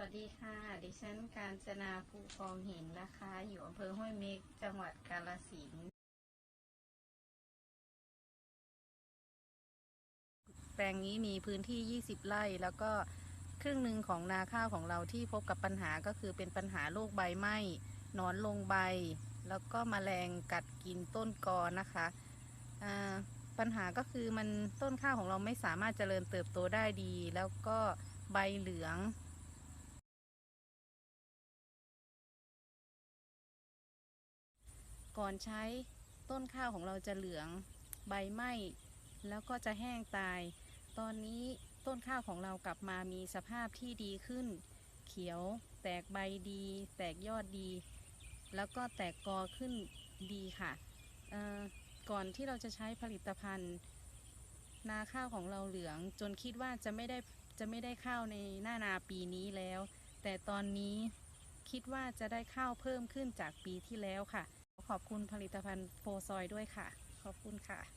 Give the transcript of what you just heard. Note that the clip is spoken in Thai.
วัสดีค่ะ ดิฉันการจนาภูฟองหินนะคะ อยู่อำเภอห้วยเม็กจังหวัดกาฬสินธุ์แปลงนี้มีพื้นที่ 20 ไร่แล้วก็ครึ่งหนึ่งของนาข้าวของเราที่พบกับปัญหาก็คือเป็นปัญหาโรคใบไหม้หนอนลงใบ แล้วก็แมลงกัดกินต้นกอนะคะอ่าปัญหาก็คือมันต้นข้าวของเราไม่สามารถเจริญเติบโตได้ดี แล้วก็ใบเหลือง ก่อนใช้ต้นข้าวของเราจะเหลืองใบไหม้แล้วก็จะแห้งตาย ตอนนี้ต้นข้าวของเรากลับมามีสภาพที่ดีขึ้น เขียวแตกใบดี แตกยอดดี แล้วก็แตกกอขึ้นดีค่ะ ก่อนที่เราจะใช้ผลิตภัณฑ์ นาข้าวของเราเหลือง จนคิดว่าจะไม่ได้จะไม่ได้ข้าวในหน้านาปีนี้แล้ว แต่ตอนนี้คิดว่าจะได้ข้าวเพิ่มขึ้นจากปีที่แล้วค่ะ ขอบคุณผลิตภัณฑ์โฟซอยด้วยค่ะ ขอบคุณค่ะ